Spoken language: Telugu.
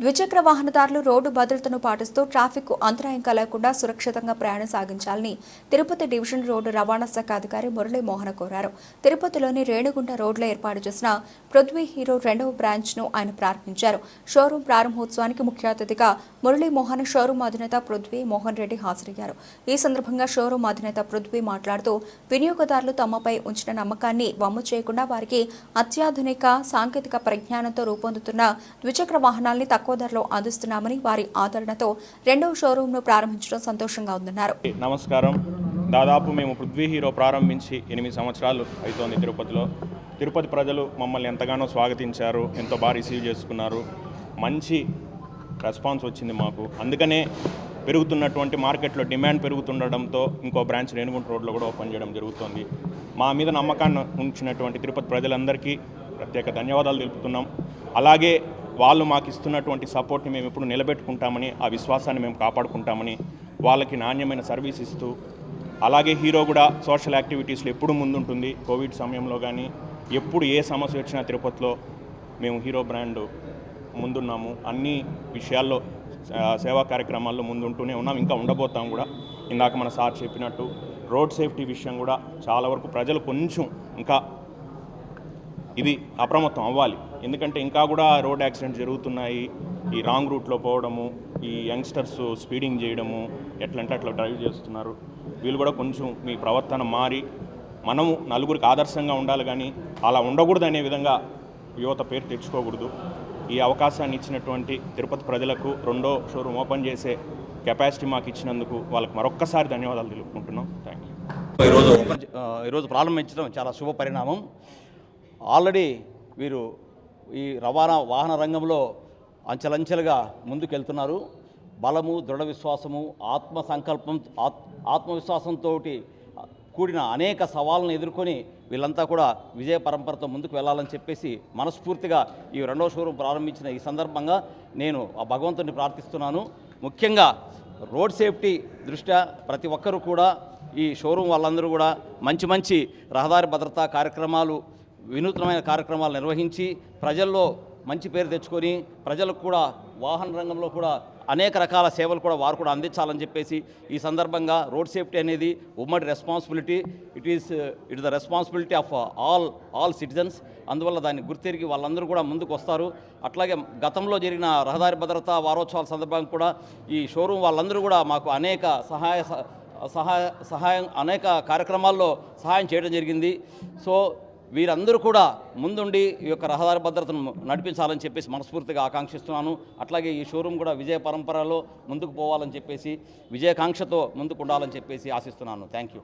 ద్విచక్ర వాహనదారులు రోడ్డు భద్రతను పాటిస్తూ ట్రాఫిక్ అంతరాయం కలగకుండా సురక్షితంగా ప్రయాణం సాగించాలని తిరుపతి డివిజన్ రోడ్డు రవాణా శాఖ అధికారి మురళీమోహన్ కోరారు. తిరుపతిలోని రేణుగుంట రోడ్లో ఏర్పాటు చేసిన పృథ్వీ హీరో రెండవ బ్రాంచ్ను ఆయన ప్రారంభించారు. షోరూం ప్రారంభోత్సవానికి ముఖ్య అతిథిగా మురళీ మోహన్ షోరూం అధినేత పృథ్వీ మోహన్ రెడ్డి హాజరయ్యారు. ఈ సందర్భంగా షోరూం అధినేత పృథ్వీ మాట్లాడుతూ వినియోగదారులు తమపై ఉంచిన నమ్మకాన్ని వమ్ము చేయకుండా వారికి అత్యాధునిక సాంకేతిక పరిజ్ఞానంతో రూపొందుతున్న ద్విచక్ర వాహనాల్ని తక్కువ ధరలో అందిస్తున్నామని వారి ఆదరణతో రెండవ షోరూంను ప్రారంభించడం సంతోషంగా ఉందన్నారు. నమస్కారం. దాదాపు మేము పృథ్వీ హీరో ప్రారంభించి ఎనిమిది సంవత్సరాలు అవుతోంది తిరుపతిలో. తిరుపతి ప్రజలు మమ్మల్ని ఎంతగానో స్వాగతించారు ఎంతో బాగా రిసీవ్ చేసుకున్నారు. మంచి రెస్పాన్స్ వచ్చింది మాకు. అందుకనే పెరుగుతున్నటువంటి మార్కెట్లో డిమాండ్ పెరుగుతుండడంతో ఇంకో బ్రాంచ్ రేణుగుంట రోడ్లో కూడా ఓపెన్ చేయడం జరుగుతోంది. మా మీద నమ్మకాన్ని ఉంచినటువంటి తిరుపతి ప్రజలందరికీ ప్రత్యేక ధన్యవాదాలు తెలుపుతున్నాం. అలాగే వాళ్ళు మాకు ఇస్తున్నటువంటి సపోర్ట్ని మేము ఎప్పుడు నిలబెట్టుకుంటామని ఆ విశ్వాసాన్ని మేము కాపాడుకుంటామని వాళ్ళకి నాణ్యమైన సర్వీస్ ఇస్తూ అలాగే హీరో కూడా సోషల్ యాక్టివిటీస్లో ఎప్పుడు ముందుంటుంది కోవిడ్ సమయంలో కానీ ఎప్పుడు ఏ సమస్య వచ్చినా తిరుపతిలో మేము హీరో బ్రాండ్ ముందున్నాము. అన్ని విషయాల్లో సేవా కార్యక్రమాల్లో ముందుంటూనే ఉన్నాం ఇంకా ఉండబోతాం కూడా. ఇందాక మన సార్ చెప్పినట్టు రోడ్ సేఫ్టీ విషయం కూడా చాలా వరకు ప్రజలు కొంచెం ఇంకా ఇది అప్రమత్తం అవ్వాలి. ఎందుకంటే ఇంకా కూడా రోడ్ యాక్సిడెంట్ జరుగుతున్నాయి. ఈ రాంగ్ రూట్లో పోవడము ఈ యంగ్స్టర్స్ స్పీడింగ్ చేయడము ఎట్లంటే అట్లా డ్రైవ్ చేస్తున్నారు. వీళ్ళు కూడా కొంచెం మీ ప్రవర్తన మారి మనము నలుగురికి ఆదర్శంగా ఉండాలి కానీ అలా ఉండకూడదు అనే విధంగా యువత పేరు తెచ్చుకోకూడదు. ఈ అవకాశాన్ని ఇచ్చినటువంటి తిరుపతి ప్రజలకు రెండో షోరూమ్ ఓపెన్ చేసే కెపాసిటీ మాకు ఇచ్చినందుకు వాళ్ళకి మరొక్కసారి ధన్యవాదాలు తెలుపుకుంటున్నాం. థ్యాంక్ యూ ఈరోజు ఈరోజు ప్రారంభించడం చాలా శుభ పరిణామం. ఆల్రెడీ వీరు ఈ రవాణా వాహన రంగంలో అంచెలంచెలుగా ముందుకెళ్తున్నారు. బలము దృఢ విశ్వాసము ఆత్మ సంకల్పం ఆత్ ఆత్మవిశ్వాసంతో కూడిన అనేక సవాళ్ళను ఎదుర్కొని వీళ్ళంతా కూడా విజయ పరంపరతో ముందుకు వెళ్ళాలని చెప్పేసి మనస్ఫూర్తిగా ఈ రెండవ షోరూం ప్రారంభించిన ఈ సందర్భంగా నేను ఆ భగవంతుని ప్రార్థిస్తున్నాను. ముఖ్యంగా రోడ్ సేఫ్టీ దృష్ట్యా ప్రతి ఒక్కరూ కూడా ఈ షోరూం వాళ్ళందరూ కూడా మంచి మంచి రహదారి భద్రతా కార్యక్రమాలు వినూత్నమైన కార్యక్రమాలు నిర్వహించి ప్రజల్లో మంచి పేరు తెచ్చుకొని ప్రజలకు కూడా వాహన రంగంలో కూడా అనేక రకాల సేవలు కూడా వారు కూడా అందించాలని చెప్పేసి ఈ సందర్భంగా రోడ్ సేఫ్టీ అనేది ఉమ్మడి responsibility it is it the responsibility of all all citizens అందువల్ల దాన్ని గుర్తిరిగి వాళ్ళందరూ కూడా ముందుకు వస్తారు. అట్లాగే గతంలో జరిగిన రహదారి భద్రతా వారోత్సవాల సందర్భంగా కూడా ఈ షోరూమ్ వాళ్ళందరూ కూడా మాకు అనేక సహాయ స- సహాయ సహాయం అనేక కార్యక్రమాల్లో సహాయం చేయడం జరిగింది. సో వీరందరూ కూడా ముందుండి ఈ యొక్క రహదారి భద్రతను నడిపించాలని చెప్పేసి మనస్ఫూర్తిగా ఆకాంక్షిస్తున్నాను. అట్లాగే ఈ షోరూమ్ కూడా విజయ పరంపరలో ముందుకు పోవాలని చెప్పేసి విజయకాంక్షతో ముందుకు ఉండాలని చెప్పేసి ఆశిస్తున్నాను. Thank you